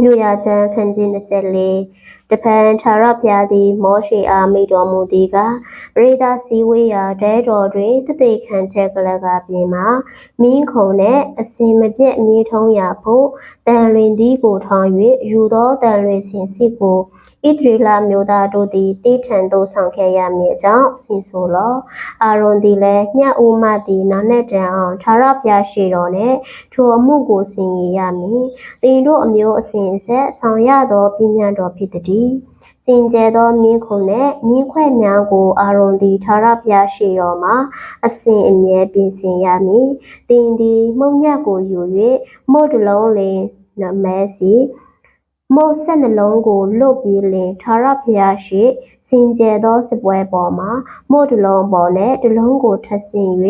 ပြုရာချမ်းခန်းကြီး24တပန်ထာရဖျားသည် မောရှိအားမိတော်မူသည်ကပရိသစီဝေးရာဒဲတော်တွင်တသိခံချက်ကလကပြင်မှာမင်းခုံနှင့်အစင်မပြတ်မြေထုံးရာဖို့တန်လွင်သည်ကိုထောင်၍ယူသောတန်လွင်စင်စီကို ဣဒရီလာမျိုးသားတို့သည်တိထံသို့ဆောင်ခဲ့ရမည်အကြောင်းစီဆိုလောအာရွန်သည်လည်းညှက်ဦးမသည်နာနဲ့တန်အောင်ထာရဖျားရှိတော်နှင့်ထိုအမှုကိုဆင်ရရမည်တင်တို့အမျိုးအစဉ်ဆက်ဆောင်ရသောပညာတော်ဖြစ်သည်စင်ကြဲသောမင်းခုနှင့်မြင်းခွဲ့များကိုအာရုံသည်ထာရဖျားရှိတော်မှာအစဉ်အမြဲပြင်ဆင်ရမည်တင်သည်မှုံညက်ကိုယူ၍မို့တလုံးလင်နမဲစီ မို့ဆက်နှလုံးကိုလွတ်ပြီးလင်ထာရဖျားရှိစင်ကြဲသောစပွဲပေါ်မှာမို့တလုံးပေါ်နှင့်တလုံးကိုထပ်ဆင်၍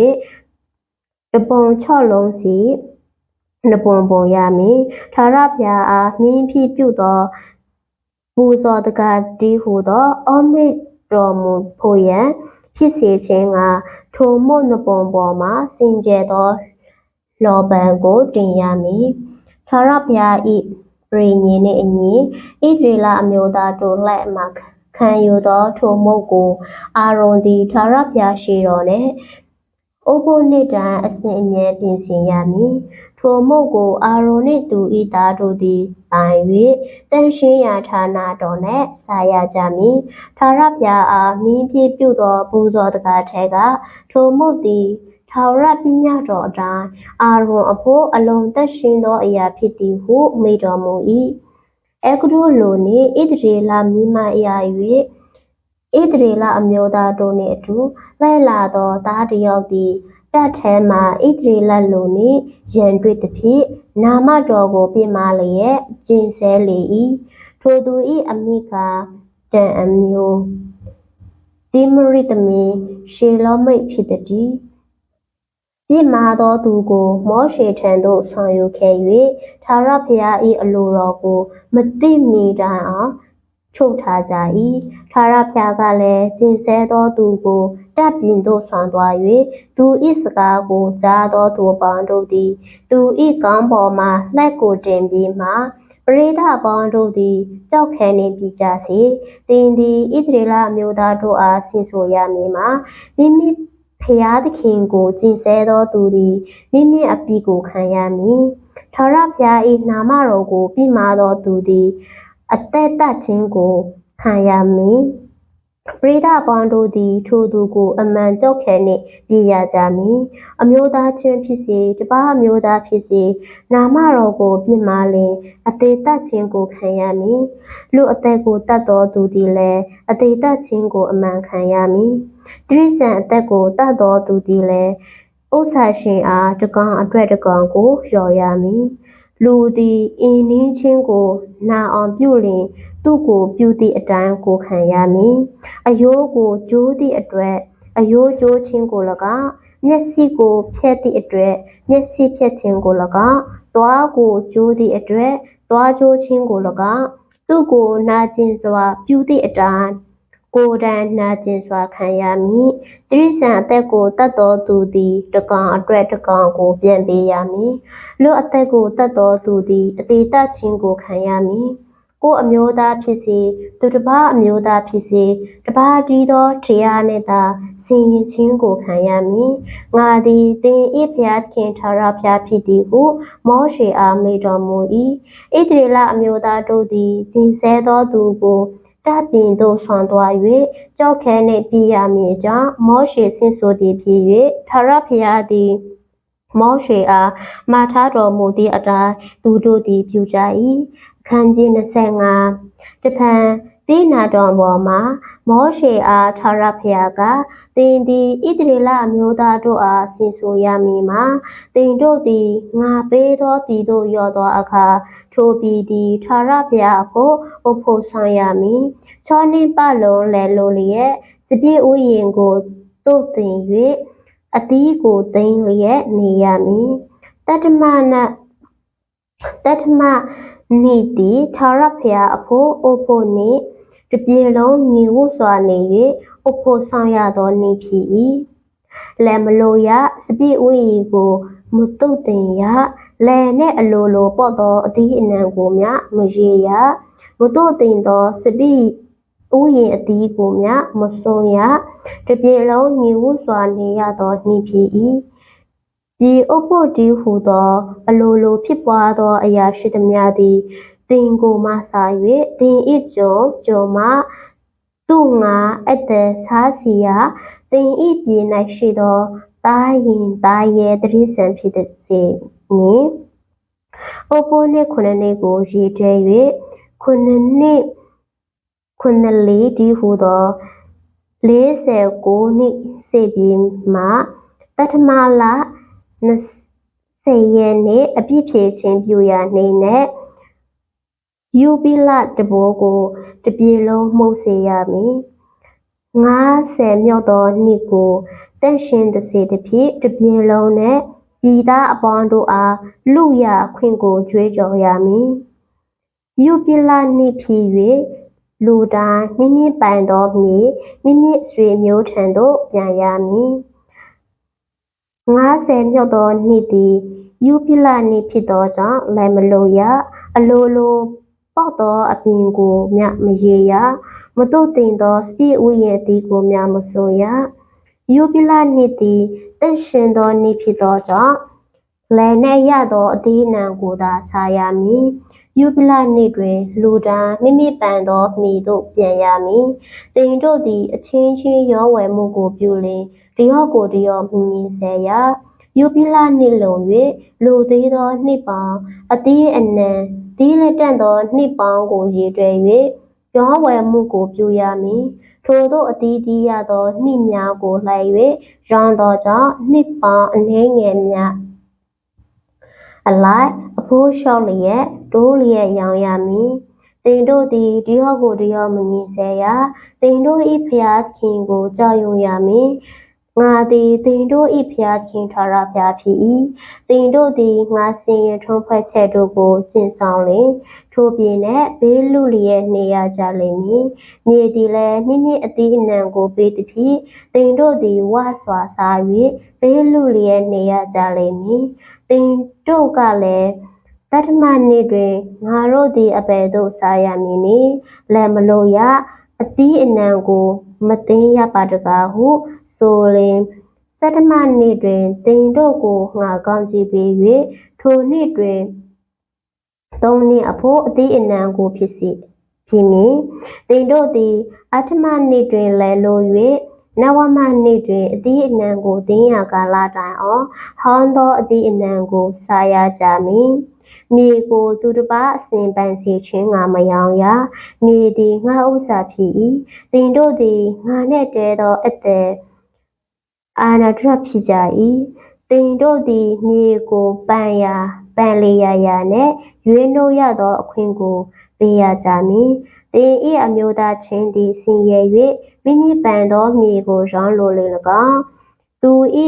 တပုံချော့လုံးစီနပွန်ပုံရမည်ထာရဖျားအားမြင်းဖြီးပြုသောပူဇော်တကားတီးဟုသောအောမိတ်တော်မူဖို့ရန်ဖြစ်စေခြင်းကထိုမုတ်နပုံပေါ်မှာစင်ကြယ်သောလောပံကိုတင်ရမည်ထာရဖျား ဤပြည်ညင်နှင့်အညီဣဒရေလအမျိုးသားတို့လက်မှခံယူသောထိုမုတ်ကို အာရုံသည်ထာရဖျားရှိတော်နှင့်အိုးဖို့နှစ်တန်အစဉ်အမြဲပြင်ဆင်ရမည်ထိုမုတ်ကိုအာရုံနှင့်သူဤသားတို့သည်ပိုင်၍တန်ရှင်းရာဌာနတော်နှင့်ဆာရကြမည်ထာရဖျားအားမင်းပြည့်ပြုသောပူဇော်တကားထဲကထိုမုတ်သည် ထာဝရပညာတော်အတိုင်းအာရုံအဖို့အလုံးသက်ရှင်သောအရာဖြစ်သည်ဟုမိတော်မူ၏အဲဂရုလိုနှင့်ဣဒရေလမိမအရာ၍ဣဒရေလအမျိုးသားတို့နှင့်အတူလှည့်လာသောသားတယောက်သည်တပ်ထဲမှဣဒရေလလူနှင့်ရန်တွေ့သည်ဖြင့်နာမတော်ကိုပြမလျက်ကျင်ဆဲလေ၏ထိုသူ၏အမိကတန်အမျိုးတိမရိတမင်ရှေလောမိတ်ဖြစ်သည် ပြစ်မှားသောသူကို မောရှေထံသို့ဆောင်ယူခဲ့၍ထာဝရဘုရား၏အလိုတော်ကို မသိမီတိုင်အောင်ချုပ်ထားကြ၏ထာဝရဘုရားကလည်းကျင်ဆဲသောသူကိုတပ်ပြင်သို့ဆောင်သွား၍သူ၏စကားကိုကြားသောသူပေါင်းတို့သည် သူ၏ကောင်းပေါ်မှလက်ကိုတင်ပြီးမှပရိဒပေါင်းတို့သည်ကြောက်ခဲနေပြီကြစေတင်သည်ဣသရေလမျိုးသားတို့အားဆင်ဆိုရမည်မှာမိမိ ဖျားသခင်ကိုကြည်စဲသောသူသည်မိမိအပိကိုခံရမည်ထာဝရဘုရား၏နာမတော်ကိုပြမာသောသူသည် အသက်တခြင်းကိုခံရမည် ပရိဒပေါင်းတို့သည် ထိုသူကို အမှန်ကြောက်ခဲနှင့် ပြည်ရကြမည် အမျိုးသားချင်းဖြစ်စေတပားအမျိုးသားဖြစ်စေ နာမတော်ကို ပြစ်မှားလင် အသေးသက်ခြင်းကို ခံရမည် လူအသက်ကိုတတ်တော်သူသည်လည်း အသေးသက်ခြင်းကို အမှန်ခံရမည် တိရစ္ဆာန်အသက်ကိုတတ်တော်သူသည်လည်း ဥစ္စာရှင်အားတကောင်အတွက်တကောင်ကို လျော်ရမည် လူသည်အင်းနှင်းချင်းကို နာအောင်ပြုလင် သူ့ကိုပြုသည့်အတိုင်းကိုခံရမည်အယိုးကိုကျိုးသည့်အတွက်အယိုးကျိုးခြင်းကို၎င်းမျက်စိကိုဖျက်သည့်အတွက်မျက်စိဖျက်ခြင်းကို၎င်းသွားကိုကျိုးသည့်အတွက်သွားကျိုးခြင်းကို၎င်းသူ့ကိုနာကျင်စွာ ပြုသည့်အတိုင်းကိုယ်တိုင်နာကျင်စွာခံရမည်တိရစ္ဆာန်အသက်ကိုတတ်တော်သူသည်တကောင်အတွက်တကောင်ကိုပြန်ပေးရမည်လူအသက်ကိုတတ်တော်သူသည်အသေးတတ်ခြင်းကိုခံရမည် ကိုအမျိုးသားဖြစ်စေသူတစ်ပါးအမျိုးသားဖြစ်စေတပါးတီးသောတရားနှင့်သာစင်ရင်ချင်းကိုခံရမည်ငါသည်သင်၏ဖျားခင်ထာဝရဘုရားဖြစ်သည်ဟုမောရှေအားမိတော်မူ၏ဣသရေလအမျိုးသားတို့သည်ကျင်ဆဲသောသူကိုတပ်ပြင်သို့ဆွမ်းသွား၍ကြောက်ခဲနှင့်ပြည်ရမည်ကြောင့်မောရှေဆင့်ဆိုသည်ဖြစ်၍ထာဝရဘုရားသည်မောရှေအားမှာထားတော်မူသည့်အတိုင်းသူတို့သည်ပြုကြ၏အ ခန်းကြီး25တဖန်တိနာတော်ပေါ်မှာမောရှေအားထာဝရဘုရားကသင်သည်ဣသရေလအမျိုးသားတို့အားဆင်ဆိုရမည်မှာသင်တို့သည်ငါပေးသောပြည်သို့ရောက်သောအခါထိုပြည်သည်ထာဝရဘုရားကိုအဖို့ဆောင်ရမည်ချောနှင်းပလုံးလဲလိုလျက်စပြည့်ဥယင်ကိုတုတ်တင်၍အသီးကိုသိမ်းလျက်နေရမည်တတမနတတမ နိတိထာဝရဘုရားအဖို့အဖို့နှင့်တပြေလုံးညီဝစွာနေ၍အဖို့ဆောင်ရသောနေဖြစ်၏လက်မလိုရစပြည့်ဥယီကိုမတုတ်တင်ရလယ်နှင့်အလိုလိုပေါ့သောအသီးအနှံကိုမျှမရေရမတို့တင်သောစပိဥယျင်အသီးကိုမျှမဆုံးရတပြေလုံးညီဝစွာနေရသောနှီးဖြစ်၏ ဒီဥပ္ပတိဟုသော အလိုလိုဖြစ်ပွားသော အရာရှိသမျှသည်တင်ကိုမှစာ၍တင်ဤကြုံကြုံမှသူငါအတ္တစားစီယာတင်ဤပြည်၌ရှိသောတာရင်တာရဲ့တရိษံဖြစ်သည်စေနိအိုပိုနှစ်ခုနှစ်နှစ်ကိုရည်တွဲ၍ခုနှစ်နှစ်ခုနှစ်လေးဒီဟုသော49နှစ်စေပြီးမှတထမလ 20ရက်နေ့အပြည့်ဖြည့်ခြင်းပြုရာနေနဲ့ယူပီလတဘောကိုတပြေလုံးမှုတ်စေရမည်90မြောက်သောနှစ်ကိုတန့်ရှင်တစေတဖြင့်တပြေလုံးနဲ့ပြည်သားအပေါင်းတို့အားလူရခွင့်ကိုကြွေးကြော်ရမည်ယူပီလနှစ်ဖြစ်၍လူတိုင်းမိမိပိုင်သောမြေမိမိဆွေမျိုးထံသို့ပြန်ရမည် 90မြောက်သောနှစ်သည်ယူပီလနှစ်ဖြစ်သောကြောင့်လည်းမလိုရအလိုလိုပေါက်သောအပင်ကိုမျှ မရေရမတို့တင်သော စပြည့်ဥယျာဉ်သည်ကိုမျှမဆိုရယူပီလနှစ်သည်တန့်ရှင်သောနှစ်ဖြစ်သောကြောင့် လယ်နှင့်ရသော အသီးအနှံကိုသာ စားရမည်ယူပီလနှစ်တွင် လူတန်း မိမိပန်သောမိတို့ ပြန်ရမည်တင်တို့သည် အချင်းချင်းရောဝယ်မှုကိုပြုလင် တယောကိုတယောမြင်မြင်ဆဲရယူပီလနှစ်လုံ၍လူသေးသောနှစ်ပေါင်းအသီးအနှံဒီလက်တန့်သောနှစ်ပေါင်းကိုရည်တွဲ၍ရောဝယ်မှုကိုပြုရမည်ထိုသို့အတီးတီးရသောနှိများကိုလှည့်၍ရောင်းသောကြောင့်နှစ်ပေါင်းအနှဲငယ်များအလိုက်အဖိုးလျှောက်လျက်တိုးလျက်ရောင်းရမည်တင်တို့သည်ဒီဟော့ကိုဒီဟော့မငြင်းဆဲရတင်တို့ဤဖျားခင်ကိုကြောက်ရွံ့ရမည် ငါသည်တင်တို့ဤဖျားခင်ထာရဖျားဖြစ်၏တင်တို့သည်ငါစင်ရထုံးဖွဲ့ချက်တို့ကိုကျင့်ဆောင်လင်ထို့ပြင်နဲ့ဘေးလူလျက်နေရကြလိမ့်မည်မြေသည်လည်းနှင်းနှင်းအသီးအနှံကိုပေးသည်ဖြစ်တင်တို့သည်ဝါစွာစား၍ဘေးလူလျက်နေရကြလိမ့်မည်တင်တို့ကလည်းတတမနေ့တွင်ငါတို့သည်အပေသို့စားရမည်နိလက်မလို့ရအသီးအနှံကို မသိရပါတကားဟု ဆိုလင်စတမနေ့တွင်တင်တို့ကိုငါကောင်းကြည့်ပေး၍ထိုနေ့တွင်သုံးနှစ်အဖို့အသီးအနှံကိုဖြစ်စီဖြစ်မည်တင်တို့သည်အထမနေ့တွင်လဲလို၍နဝမနေ့တွင်အသီးအနှံကိုတင်းရကာလတိုင်အောင်ဟောင်းသောအသီးအနှံကိုစားရကြမည်မြေကိုသူတစ်ပါးအစဉ်ပန်စီခြင်းငါမယောင်ရမြေသည်ငါဥစ္စာဖြစ်၏တင်တို့သည်ငါနှင့်တဲသောအသက် အာနာထရဖြစ်ကြ၏တင်တို့သည်မြေကိုပန်ရာပန်လေရာရာနှင့်ရွေးနှုတ်ရသောအခွင့်ကိုပေးရကြမည်တင်ဤအမျိုးသားချင်းသည်စင်ရ၍မိမိပန်သောမြေကိုရောင်းလိုလေ၎င်းသူဤ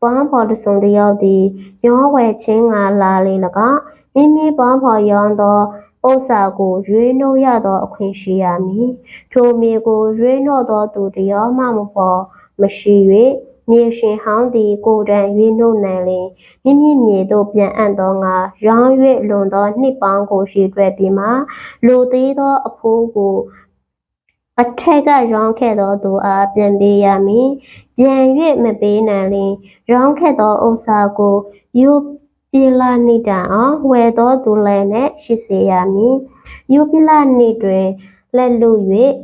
ပွမ်းဖော်တစုံတယောက်သည်ရောဝယ်ချင်းငါလာလေ၎င်းမိမိပွမ်းဖော်ရောင်းသောဥစ္စာကိုရွေးနှုတ်ရသောအခွင့်ရှိရမည်ထိုမြေကိုရွေးနှုတ်သောသူတယောက်မှမပေါ်မရှိ၍ မြေရှင်ဟောင်းသည်ကိုယ်တိုင်ရွေးနှုတ်နိုင်လင်မိမိမြေသို့ပြန်အံ့သောငါရောင်း၍လွန်သောနှစ်ပေါင်းကိုရှိတွဲပြီးမှလိုသေးသောအဖိုးကိုအထက်ကရောင်းခဲ့သောသူအားပြန်ပေးရမည်ပြန်၍မပေးနိုင်လင်ရောင်းခဲ့သောဥစ္စာကိုယူပိလာနိတအောင်ဝယ်သောသူလည်းနဲ့ရှိစေရမည်ယူပိလာနိတွင်လက်လူ၍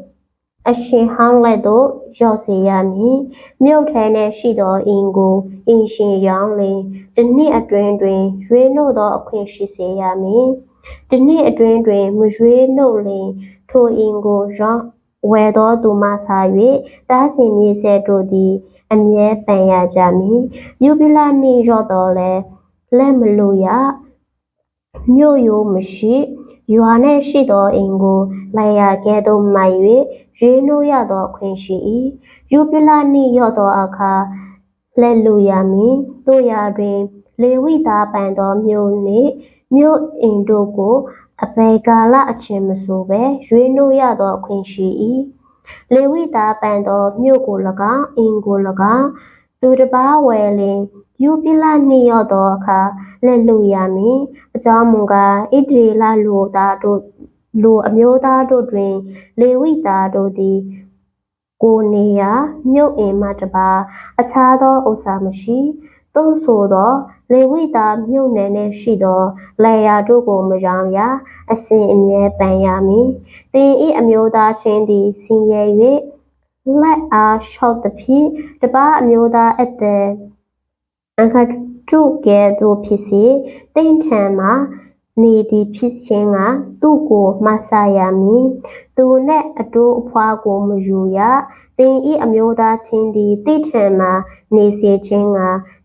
အရှင်ဟောင်းလိုက်သို့ရောက်စေရမည်မြုပ်ထဲ၌ရှိသောအင်ကိုအင်ရှင်ရောင်းလင်တစ်နှစ်အတွင်းတွင်ရွေးနှုတ်သောအခွင့်ရှိစေရမည်တစ်နှစ်အတွင်းတွင်မရွေးနှုတ်လင်ထိုအင်ကိုရောင်းဝယ်သောသူမှဆာ၍တားစင်မြေဆဲတို့သည်အမြဲပန်ရကြမည်ယူပိလာနှင့်ရော့တော်လဲလက်မလို့ရမြို့ရိုးမရှိရွာ၌ရှိသောအိမ်ကို လိုက်ရကဲ့သို့မှ၍ရွေးနှိုးရသောအခွင့်ရှိ၏ယူပိလာနှင့်ရော့သောအခါလက်လူရမည်တို့ရာတွင် လေဝိသားပန်သောမြို့နှင့်မြို့အိမ်တို့ကိုအပေကာလအချင်းမဆိုပဲရွေးနှိုးရသောအခွင့်ရှိ၏လေဝိသားပန်သောမြို့ကို၎င်းအင်ကို၎င်းသူတစ်ပါးဝယ်လင်ယူပိလနှင့်ရောက်သောအခါလက်လူရမည်အကြောင်းမူကားဣတရေလလူသားတို့ လူအမျိုးသားတို့တွင် လေဝိသားတို့သည် ကိုယ်နေရာမြို့အိမ်မှတပါအခြားသောဥစ္စာမရှိ သို့ဆိုသော လေဝိသားမြို့နယ်နှင့်ရှိသောလေယာတို့ကို မရောရအစဉ်အမြဲပန်ရမည်တင်ဤအမျိုးသားချင်းသည် ဆင်းရဲ၍လက်အားလျှောက်သဖြင့် တပားအမျိုးသား အသက်အခါတုကဲ့သို့ဖြစ်စေတိမ်ထံမှာ နေသည်ဖြစ်ခြင်းက သူ့ကိုမဆရမည်သူနှင့်အတိုးအဖွားကိုမယူရတင်ဤအမျိုးသားချင်းသည်တိထံမှာနေစေခြင်းက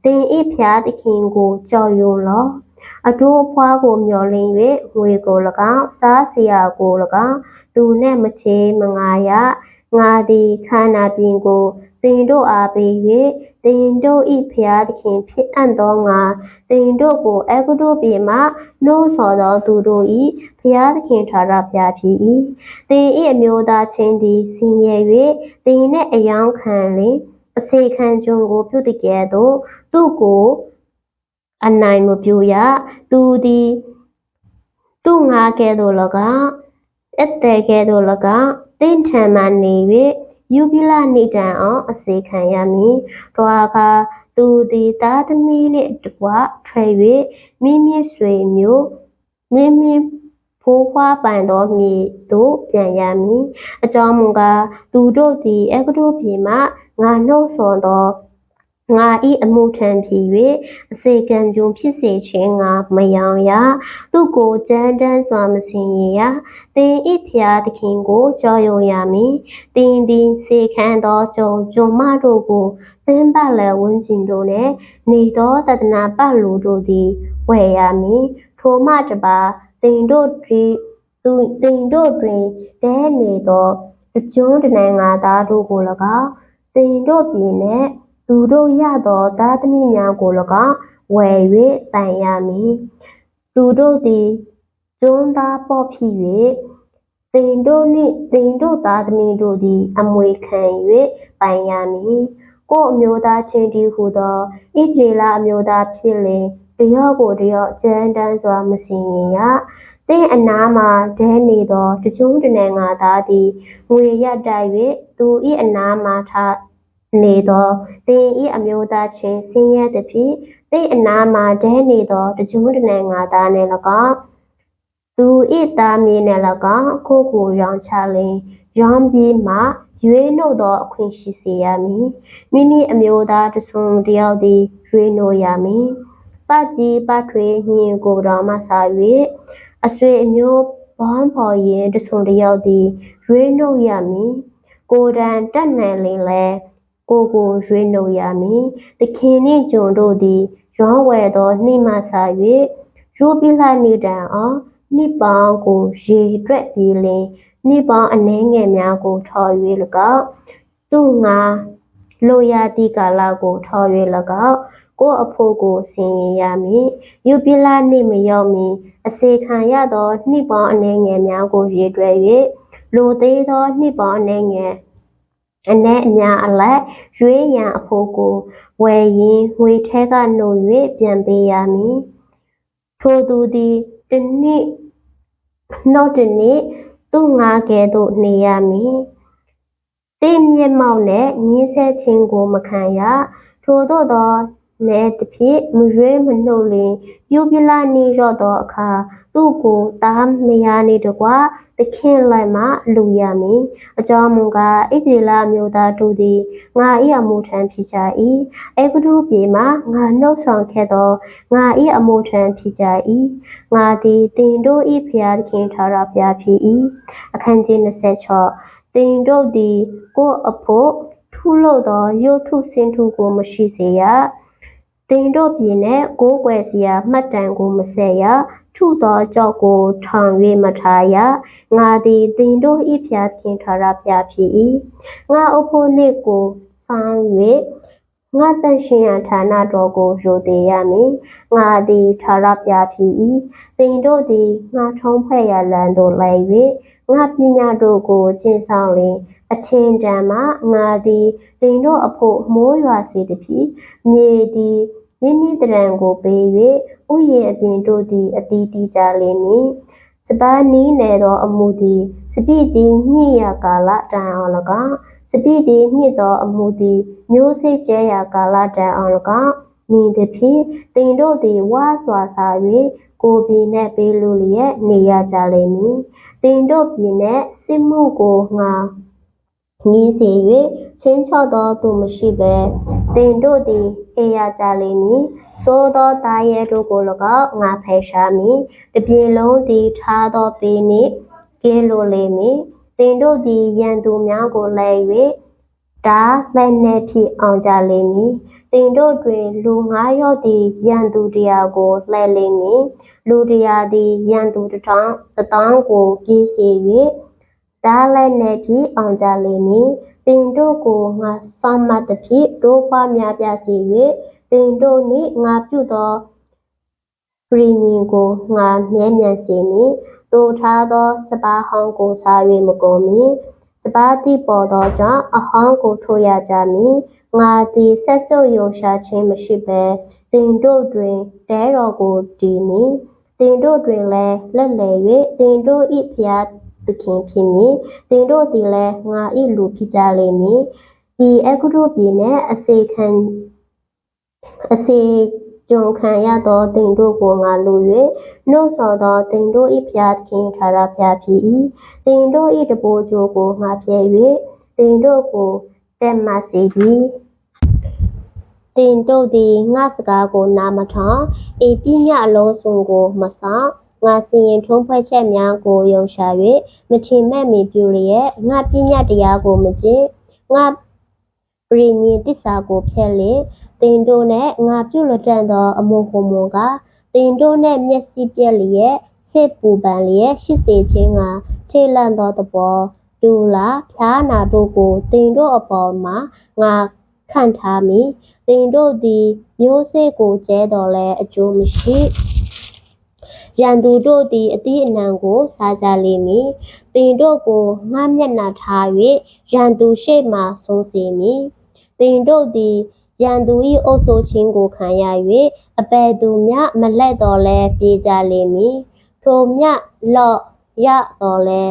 တင်ဤဖျားသခင်ကိုကြော်ယုံလောအတိုးအဖွားကိုမျော်လင့်၍ငွေကို၎င်းစားစရာကို၎င်းသူနှင့်မချေမငါရငါသည်ခန္ဓာပြင်ကိုတင်တို့အားပေး၍တ င်တို့ဤဖျားသခင်ဖြစ်အပ်သောငါတင်တို့ကိုအကုတို့ပြေမှနှိုးဆော်သောသူတို့ဤဖျားသခင်ထာဝရဘုရားဖြစ်၏တင်ဤအမျိုးသားချင်းသည်ဆင်းရဲ၍တင်နှင့်အယောင်ခံလင်အစေခံကြုံကိုပြုတည်ကဲ့သို့သူ့ကိုအနိုင်မပြုရသူသည်သူ့ငါကဲ့သို့၎င်းအတဲ့ကဲ့သို့၎င်းတင့်ထံမှနေ၍ ယူပိလနေတံအောင်အစေခံရမည်။တွာအခါသူသည်သားသမီးနှင့်တကွထွက်၍မိမိဆွေမျိုးမိမိဖိုးဖွားပိုင်သောမြေသို့ပြန်ရမည်။အကြောင်းမူကားသူတို့သည်အကတုပြေမှငါနှုတ်ဆော်သော ငါဤအမှုထံဖြစ်၍အစေကံကြုံဖြစ်စေခြင်းငါမယောင်ရသူကိုကြမ်းတမ်းစွာမစင်ရရတင်ဤဖျားသခင်ကိုကြောယုံရမည်တင်သည်စေခံသောကြုံကြုံမတို့ကိုသင်ပလဝန်းကျင်တို့နှင့်နေသောတဒနာပလူတို့သည်ဝယ်ရမည်ထိုမှတပါတင်တို့သည်သူတင်တို့တွင်တဲနေသောတကြွတနင်္ဂါသားတို့ကို၎င်းတင်တို့ပြည်နှင့် သူတို့ရသောသားသမီးများကို၎င်းဝယ်၍တိုင်ရမည်သူတို့သည်ကျွန်းသားပေါ့ဖြစ်၍တင်တို့နှင့်တင်တို့သားသမီးတို့သည် အမွေခံ၍ပိုင်ရမည်ကိုယ်အမျိုးသားချင်းတည်းဟူသောဣကျေလအမျိုးသားဖြစ်လင်တယောကိုတယောကြမ်းတမ်းစွာမစင်ရင်ရသင်အနားမှာဒဲနေသောတချို့တနင်္ဂါသားသည်ငွေရတိုက်၍သူ၏အနားမှာထား နေသောတင်ဤအမျိုးသားချင်းဆင်းရဲသဖြင့်တိတ်အနာမှာဒဲနေသောတကြွတနင်္ဂါသားနှင့်၎င်းသူဤသားမင်းနှင့်၎င်းကိုကိုရောင်ချလင်ရောင်းပြီးမှရွေးနှုတ်သောအခွင့်ရှိစေရမည်မိမိအမျိုးသားတဆုံတယောက်သည်ရွေးနှုတ်ရမည်ပတ်ကြီးပတ်ထွေညင်ကိုတော်မှဆာ၍အဆွေအမျိုးဘောင်းဖော်ရင်တဆုံတယောက်သည်ရွေးနှုတ်ရမည်ကိုယ်တန်တက်နိုင်လင်လဲ ကိုကိုရွေးနှုတ်ရမည်။သခင်နှင့်ကျွန်တို့သည်ရောင်းဝယ်သောနှိမှဆာ၍ရိုးပြလှနေတံအောင်နှိပေါင်းကိုရေတွက်ပြီးလင်နှိပေါင်းအနှဲငယ်များကိုထော်၍၎င်းသူငါလိုရာတိကာလကိုထော်၍၎င်းကိုအဖို့ကိုဆင်ရင်ရမည်ယူပြလာနှင့်မရောက်မီအစေခံရသောနှိပေါင်းအနှဲငယ်များကိုရေတွက်၍လိုသေးသောနှိပေါင်းအနှဲငယ် အ내အများအလက်ရွေးရန်အဖို့ကိုဝယ်ရင်ငွေထဲကနှုတ်၍ပြန်ပေးရမည်ထိုသူသည်တနှစ်နှုတ်တနှစ်သူ့ငါကဲ့သို့နေရမည်သိမျက်မှောက်နှင့်ညှင်းဆဲခြင်းကိုမခံရထိုသို့ သောနဲ့တဖြင့်မရွေးမနှုတ်လင်ယူပြလာနေရော့သောအခါသူ့ကိုတားမယားနေတကွာသခင်လိုက်မှလူရမည်အကြောင်းမူကားဣတိလမျိုးသားတို့သည်ငါ၏အမှုထံဖြစ်ကြ၏အေဂဒုပြေမှငါနှုတ်ဆောင်ခဲ့သောငါ၏အမှုထံဖြစ်ကြ၏ငါသည်တင်တို့၏ဖျားသခင်ထာဝရဘုရားဖြစ်၏အခန်းကြီး26တင်တို့သည်ကိုယ်အဖို့ထုလို့သောရုပ်ထုစင်ထုကိုမရှိစေရ တင်တို့ပြည်နှင့်ကိုးကွယ်စရာမှတ်တမ်းကိုမဆက်ရထုသောကြောက်ကိုထောင်၍မထားရငါသည်တင်တို့ဤဖျားခင်ထာရဖျားဖြစ်၏ငါအဖို့နှင့်ကိုဆောင်၍ငါတန်ရှင်ရဌာနတော်ကိုရိုသေရမည်ငါသည်ထာရဖျားဖြစ်၏တင်တို့သည်ငါထုံးဖွဲ့ရလန်သို့လိုက်၍ငါပညာတို့ကိုကျင့်ဆောင်လင်အချင်းတန်မှငါသည်တင်တို့အဖို့မိုးရွာစေသည်ဖြစ်မြေသည် မိမိတရံကိုပေး၍ဥယျာဉ်အပြင်တို့သည်အတီးတီးကြလိမ့်မည်စပါးနီးနယ်သောအမှုသည်စပိသည်ညှိရကာလတန်အောင်၎င်းစပိသည်ညှိသောအမှုသည်မျိုးစိတ်ကျဲရာကာလတန်အောင်၎င်းမြင်သည်ဖြင့်တင်တို့သည်ဝါစွာစား၍ကိုယ်ပြည်နှင့်ပေးလူလျက်နေရကြလိမ့်မည်တင်တို့ပြည်နှင့်စစ်မှုကိုငါ ညီးစေ၍ချင်းချော့သောသူမရှိဘဲတင်တို့သည်အေးရကြလိမ့်မည်သို့သောသားရဲတို့ကို၎င်းငါဖယ်ရှားမည်တပြေလုံးသည်ထားသောပေးနှင့်ကဲလိုလိမ့်မည်တင်တို့သည်ရန်သူများကိုလဲ၍ဒါလက်နှင့်ဖြစ်အောင်ကြလိမ့်မည်တင်တို့တွင်လူငါးယောက်သည်ရန်သူတရားကိုလှဲလိမ့်မည်လူတရားသည်ရန်သူတစ်ထောင်တစ်တောင်းကိုပြေးစေ၍ ဒါလက်နှင့်ဖြစ်အောင်ကြလိမ့်မည်တင်တို့ကိုငါစောင့်မတ်သဖြင့်တို့ပွားများပြစေ၍တင်တို့နှင့်ငါပြုသောပြည်ညင်ကိုငါမြဲမြံစေမည်တူထားသောစပါးဟောင်းကိုစား၍မကုန်မည်စပါးတိပေါ်သောကြောင့်အဟောင်းကိုထိုးရကြမည်ငါသည်ဆက်ဆုပ်ယုံရှာခြင်းမရှိဘဲတင်တို့တွင်တဲတော်ကိုတည်မည်တင်တို့တွင်လည်းလက်လည်၍တင်တို့၏ဖျား သခင်ဖြစ်မည်တင်တို့သည်လည်းငါ၏လူဖြစ်ကြလိမ့်မည်ဤအကုတုပြည်နှင့်အစေခံအစေကြုံခံရသောတင်တို့ကိုငါလူ၍နှုတ်ဆော်သောတင်တို့၏ဖျားသခင်ထာရဖျားဖြစ်၏တင်တို့၏တပိုးကြိုးကိုငါပြဲ၍တင်တို့ကိုတက်မစေသည်တင်တို့သည်ငါစကားကိုနားမထောင်အေပြညအလုံးစုံကိုမဆောင် ငါစီရင်ထုံးဖွဲ့ချက်များကိုယုံရှာ၍မထင်မဲ့မီပြုလျက်ငါပညာတရားကိုမကျင့်ငါပရိညင်တစ္ဆာကိုဖျက်လေတင်တို့နဲ့ငါပြုလတတ်သော အမှုဟုမူကတင်တို့နဲ့မျက်စိပြက်လျက်စိတ်ပူပန်လျက်ရှိစေခြင်းကထိတ်လန့်သောသဘောဒူလာဖြားနာတို့ကိုတင်တို့အပေါ်မှာငါခံထားမိတင်တို့သည်မျိုးစေ့ကိုကျဲတော်လဲအကျိုးမရှိ ရန်သူတို့သည်အတိအနံကိုစားကြလိမ့်မည်။တင်တို့ကိုငှမျက်နှာထား၍ရန်သူရှေ့မှဆုံးစေမည်။တင်တို့သည်ရန်သူ၏အုပ်ဆိုးခြင်းကိုခံရ၍အဘယ်သူမျှမလက်တော်လဲပြေးကြလိမ့်မည်။ထိုမျှလော့ရတော်လဲ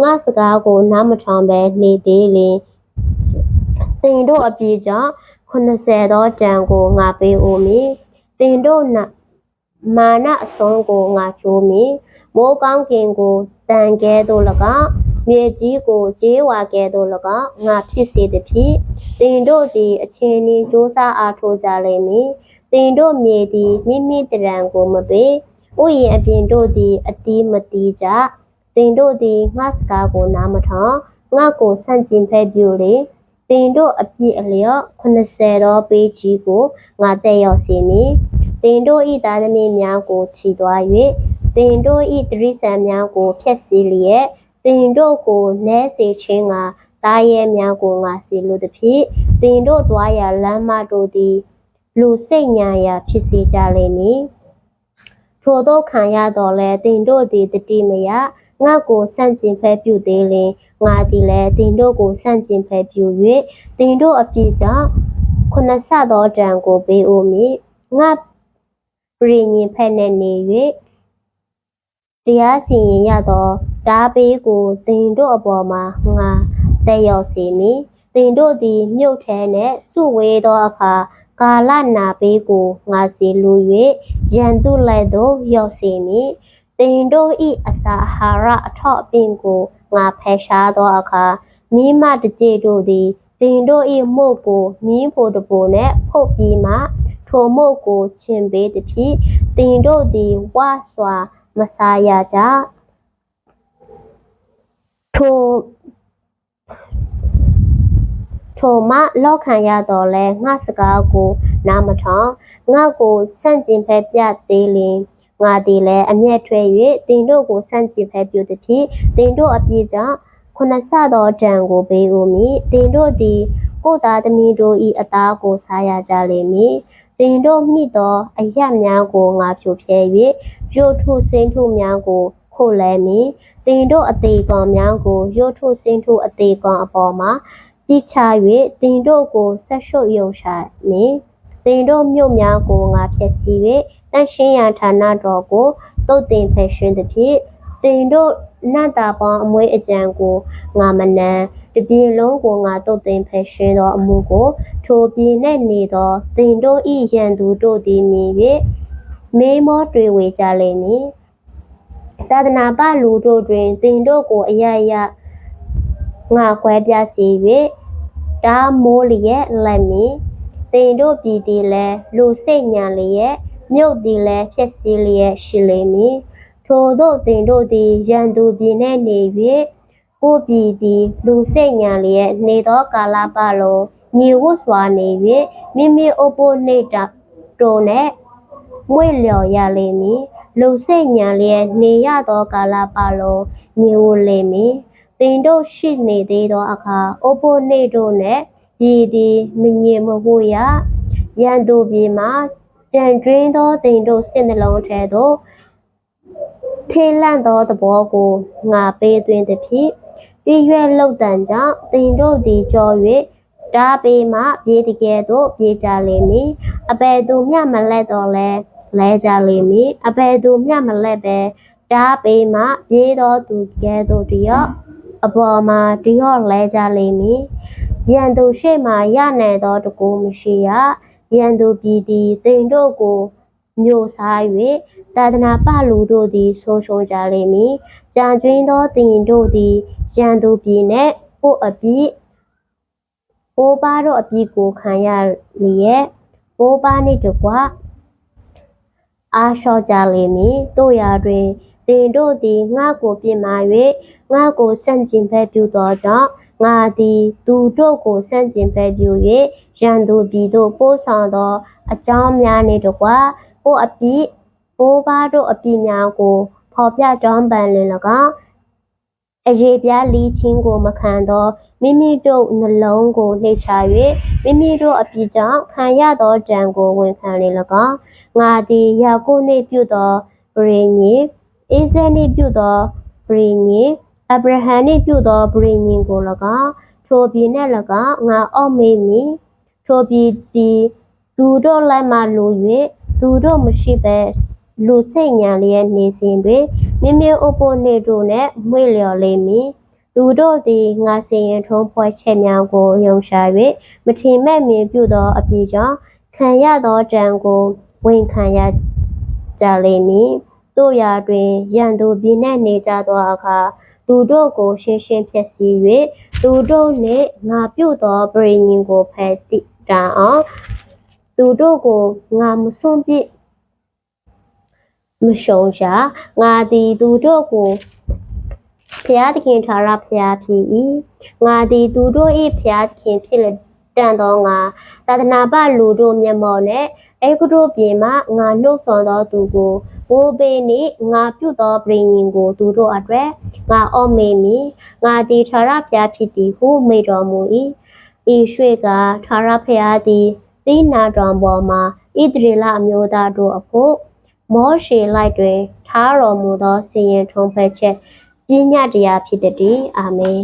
ငါစကားကိုနားမထောင်ဘဲနေသေးလျင်တင်တို့အပြေကြောင့်80သောတန်ကိုငါပေးဦးမည်။တင်တို့နာ မာနအစွန်းကိုငါချိုးမိမိုးကောင်းကင်ကိုတန်ကဲသို့၎င်းမြေကြီးကိုကြေးဝါကဲသို့၎င်းငါဖြစ်စေသည်ဖြင့်တင်တို့သည်အချင်းဤစ조사အားထိုးကြလိမ့်မည်တင်တို့မြေသည်မိမိတရံကိုမပေးဥယျာဉ်အပြင်တို့သည်အတီးမတီးကြတင်တို့သည်ငါစကားကိုနားမထောင်ငါကိုဆန့်ကျင်ဖက်ပြုလေတင်တို့အပြည့်အလျော့80သောပေးကြီးကိုငါတက်ရောက်စေမည် တင်တို့ဤသားသမီးများကိုခြိသွား၍တင်တို့ဤတရိษံများကိုဖျက်ဆီးလျက်တင်တို့ကိုနဲစေခြင်းကတားရဲများကိုငါစီလိုသည်ဖြင့်တင်တို့သွားရာလမ်းမတို့သည်လူစိတ်ညာရာဖြစ်စေကြလိမ့်မည်ထိုတို့ခံရတော်လဲတင်တို့သည်တတိမယငါကိုဆန့်ကျင်ဖဲပြုသေးလင်ငါသည်လည်းတင်တို့ကိုဆန့်ကျင်ဖဲပြု၍တင်တို့အပြစ်ကြောင့်ခုနဆသောတံကိုပေးဦးမည်ငါ ပြည်ညင်ဖက်နဲ့နေ၍တရားစီရင်ရသောဓာပေးကိုတင်တို့အပေါ်မှာငါတက်ရောက်စေမည်တင်တို့သည်မြုပ်ထဲနှင့်စုဝေးသောအခါကာလနာပေးကိုငါစီလူ၍ရန်သူလည်းသို့ရောက်စေမည်တင်တို့ဤအစာအာဟာရအထောက်အပင့်ကိုငါဖယ်ရှားသောအခါမိမတကြည်တို့သည်တင်တို့ဤမှုကိုမင်းဖို့တပိုနှင့်ဖုတ်ပြီးမှ ထိုမှုကိုချင်ပေးသည်ဖြင့်တင်တို့သည်ဝါစွာမစားရကြထိုထိုမှလောက်ခံရတော့လဲငါစကားကို နားမထောင်ငါကိုစန့်ကျင်ဖက်ပြသေးလင်ငါသည်လည်းအမျက်ထွက်၍တင်တို့ကိုစန့်ကျင်ဖက်ပြုသည်ဖြင့်တင်တို့အပြစ်ကြောင့်ခုနဆသောဒဏ်ကိုပေးဦးမည်တင်တို့သည်ကိုယ်သားသမီးတို့၏အသားကိုစားရကြလိမ့်မည် တင်တို့မိသောအယက်များကိုငါဖြိုဖျဲ၍ပြိုထုစိမ့်ထုများကိုခိုလဲမည်တင်တို့အသေးကောင်များကိုရို့ထုစိမ့်ထုအသေးကောင်အပေါ်မှာပြစ်ချ၍တင်တို့ကိုဆက်ရှုပ်ယုံရှာမည်တတင်တို့မြို့များကိုငါဖျက်ဆီး၍တန့်ရှင်းရန်ဌာနတော်ကိုတုတ်တင်ဖယ်ရှင်သည်ဖြင့်တင်တို့နတ်တာပေါင်းအမွေးအကြံကိုငါမနမ်း တပြေလုံးကိုငါတုတ်တင်ဖယ်ရှင်သောအမှုကို ထိုပြည်၌နေသောတင်တို့ဤရန်သူတို့သည်မြင်၍မေးမောတွေဝေကြလိမ့်မည်သာသနာပလူတို့တွင်တင်တို့ကိုအရရငါခွဲပြစီ၍ဒါမိုးလျက်လက်မည်တင်တို့ပြည်သည်လည်းလူစိတ်ညာလျက်မြုပ်သည်လည်းဖြစ်စီလျက်ရှိလိမ့်မည်ထိုတို့တင်တို့သည်ရန်သူပြည်၌နေ၍ ကိုပြည်သည်လူစိတ်ညာလျက်နေသောကာလပတ်လုံးညီဝတ်စွာနေ၍မိမိအုပ်ဖို့နေတာတို့နှင့်မွေလျော်ရလိမ့်မည်လူစိတ်ညာလျက်နေရသောကာလပတ်လုံးညီဝတ်လိမ့်မည်တင်တို့ရှိနေသေးသောအခါအုပ်ဖို့နေတို့နှင့်ပြည်သည်မငြိမ်မဖို့ရရန်သူပြည်မှာကြံကျွင်းသောတင်တို့စစ်နှလုံးထဲသို့ထေလန့်သောသဘောကိုငါပေးသွင်းသည်ဖြင့် ပြည့်ရွက်လောက်တန်ကြောင့်တင်တို့သည်ကြော်၍ဓာပေမှပြေးတကယ်သို့ပြေးကြလိမ့်မည်အဘယ်သူမျှမလက်တော့လဲလဲကြလိမ့်မည်အဘယ်သူမျှမလက်ပဲဓာပေမှပြေးတော်သူကဲ့သို့တရော့အပေါ်မှာတရော့လဲကြလိမ့်မည်ရန်သူရှေ့မှရနိုင်သောတကူမရှိရရန်သူပြည်သည်တင်တို့ကိုမျိုးစား၍သာသနာပလူတို့သည်ဆုံးရှုံးကြလိမ့်မည်။ကြံကျွင်းသောတင်တို့သည် ရန်သူပြည်နှင့်ပို့အပြည့်ပိုးပါတို့အပြည့်ကိုခံရလျက်ပိုးပါနှင့်တကွအားလျှော့ကြလိမ့်မည်။တို့ရာတွင်တင်တို့သည်ငါ့ကိုပြစ်မှာ၍ငါ့ကိုဆန့်ကျင်ဘက်ပြုသောကြောင့်ငါသည်သူတို့ကိုဆန့်ကျင်ဘက်ပြု၍ရန်သူပြည်သို့ပို့ဆောင်သော အကြောင်းများနှင့်တကွပို့အပြည့်ဘိုးဘတို့အပြစ်များကို ဖော်ပြတောင်းပန်လင်၎င်း အရေးပြားလီချင်းကိုမခံသောမိမိတို့နှလုံးကိုနှိပ်ချ၍မိမိတို့အပြစ်ကြောင့်ခံရသောဒဏ်ကိုဝန်ခံလင်၎င်းငါသည်ယာကုပ်နှင့်ပြုသောပရိညင်အေဇဲနှင့်ပြုသောပရိညင်အဗြဟံနှင့်ပြုသောပရိညင်ကို၎င်းထိုပြည်နှင့်၎င်းငါအော့မေမည်ထိုပြည်သည်သူတို့လက်မှလူ၍သူတို့မရှိဘဲလူစိတ်ညာလျက်နေစဉ်တွင် မိမိဥပ္ပနေတို့နှင့်မွေလျော်လိမ့်မည်လူတို့သည်ငါစီရင်ထုံးဖွဲ့ချက်များကိုယုံရှာ၍မထင်မဲ့မြင်ပြုသောအပြစ်ကြောင့်ခံရသောဒဏ်ကိုဝန်ခံရကြလိမ့်မည်တို့ရာတွင်ရန်သူပြည်နှင့်နေကြသောအခါသူတို့ကိုရှင်းရှင်းဖြစ်စီ၍သူတို့နှင့်ငါပြုသောပရိညင်ကိုဖယ်တိတန်အောင်သူတို့ကိုငါမစွန့်ပစ် မရှုံရှာငါသည်သူတို့ကိုဖျားသခင်ထာရဖျားဖြစ်၏ငါသည်သူတို့၏ဖျားသခင်ဖြစ်လက်တန်သောငါသာသနာပလူတို့မျက်မှောက်နှင့်အေဂရုပြင်မှငါနှုတ်ဆောင်သောသူကိုဘိုးဘေးနှင့်ငါပြုသောပြင်ရင်ကို သူတို့အတွက်ငါအော့မေမည်ငါသည်ထာရဖျားဖြစ်သည်ဟုမိန့်တော်မူ၏ဤရွှေကထာရဖျားသည်သိနာတော်ပေါ်မှာဣသရေလအမျိုးသားတို့အဖို့ မောရှေလိုက်တွင် ထားတော်မူသောစီရင်ထုံးဖွဲ့ချက်ပညာတရားဖြစ်တည်းအာမင်